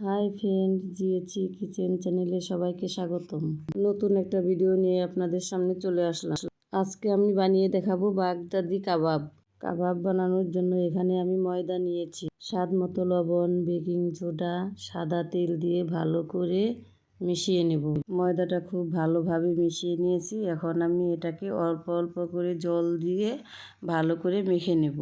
Hi friend জিএচি kitchen চ্যানেলে সবাইকে স্বাগতম। নতুন একটা ভিডিও নিয়ে আপনাদের সামনে চলে আসলাম। আজকে আমি বানিয়ে দেখাবো বাগদাদি কাবাব। কাবাব বানানোর জন্য এখানে আমি ময়দা নিয়েছি। স্বাদ মতো লবণ বেকিং সোডা সাদা তেল দিয়ে ভালো করে মিশিয়ে নেব। ময়দাটা খুব ভালোভাবে মিশিয়ে নিয়েছি। এখন আমি এটাকে অল্প অল্প করে জল দিয়ে ভালো করে মেখে নেব।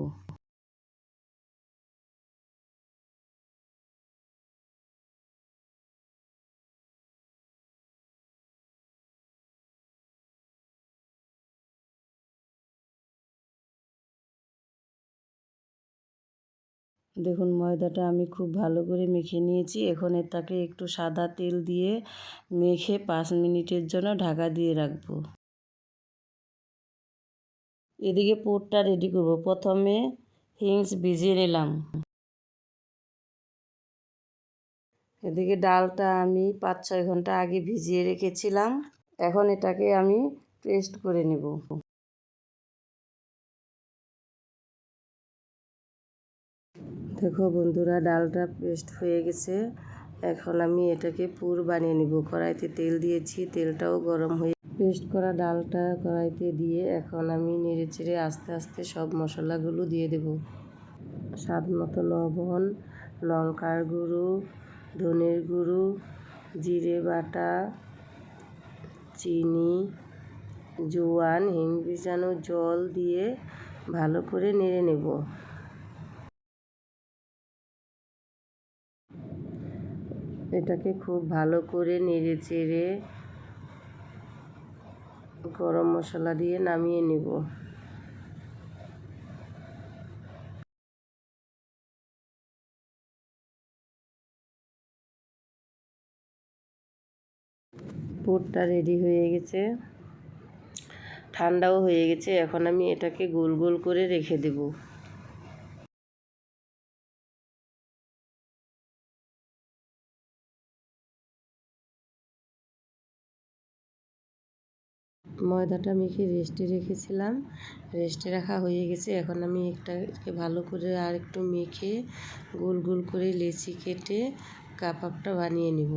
দেখুন, ময়দাটা আমি খুব ভালো করে মেখে নিয়েছি। এখন এটাকে একটু সাদা তেল দিয়ে মেখে পাঁচ মিনিটের জন্য ঢাকা দিয়ে রাখব। এদিকে পুরটা রেডি করব। প্রথমে হিংস ভিজিয়ে নিলাম। এদিকে ডালটা আমি পাঁচ ছয় ঘণ্টা আগে ভিজিয়ে রেখেছিলাম। এখন এটাকে আমি পেস্ট করে নেব। দেখো বন্ধুরা, ডালটা পেস্ট হয়ে গেছে। এখন আমি এটাকে পুর বানিয়ে নিব। কড়াইতে তেল দিয়েছি, তেলটাও গরম হয়ে পেস্ট করা ডালটা কড়াইতে দিয়ে এখন আমি নেড়ে চেড়ে আস্তে আস্তে সব মশলাগুলো দিয়ে দেব। স্বাদ মতো লবণ, লঙ্কার গুঁড়ো, ধনের গুঁড়ো, জিরে বাটা, চিনি, জোয়ান, হিং ভিজানো জল দিয়ে ভালো করে নেড়ে নেব। এটাকে খুব ভালো করে নেড়ে চেড়ে গরম মশলা দিয়ে নামিয়ে নেব। পুরটা রেডি হয়ে গেছে। ঠান্ডাও হয়ে গেছে। এখন আমি এটাকে গোল গোল করে রেখে দেবো। ময়দাটা মেখে রেস্টে রেখেছিলাম। রেস্টে রাখা হয়ে গেছে। এখন আমি একটাকে ভালো করে আর একটু মেখে গোল গোল করে লেচি কেটে কাবাবটা বানিয়ে নেব।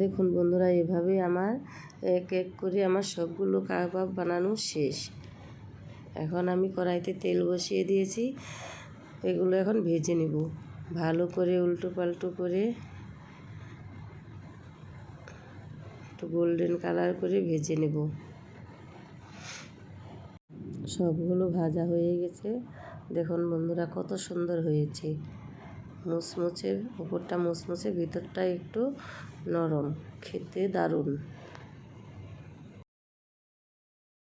দেখুন বন্ধুরা, এভাবে আমার এক এক করে আমার সবগুলো কাবাব বানানো শেষ। এখন আমি কড়াইতে তেল বসিয়ে দিয়েছি, এগুলো এখন ভেজে নেব। ভালো করে উল্টো পাল্টো করে একটু গোল্ডেন কালার করে ভেজে নেব। সবগুলো ভাজা হয়ে গেছে। দেখুন বন্ধুরা, কত সুন্দর হয়েছে। মুচমুচে ওপরটা মুচমুচে ভিতরটা একটু নরম খেতে দারুণ।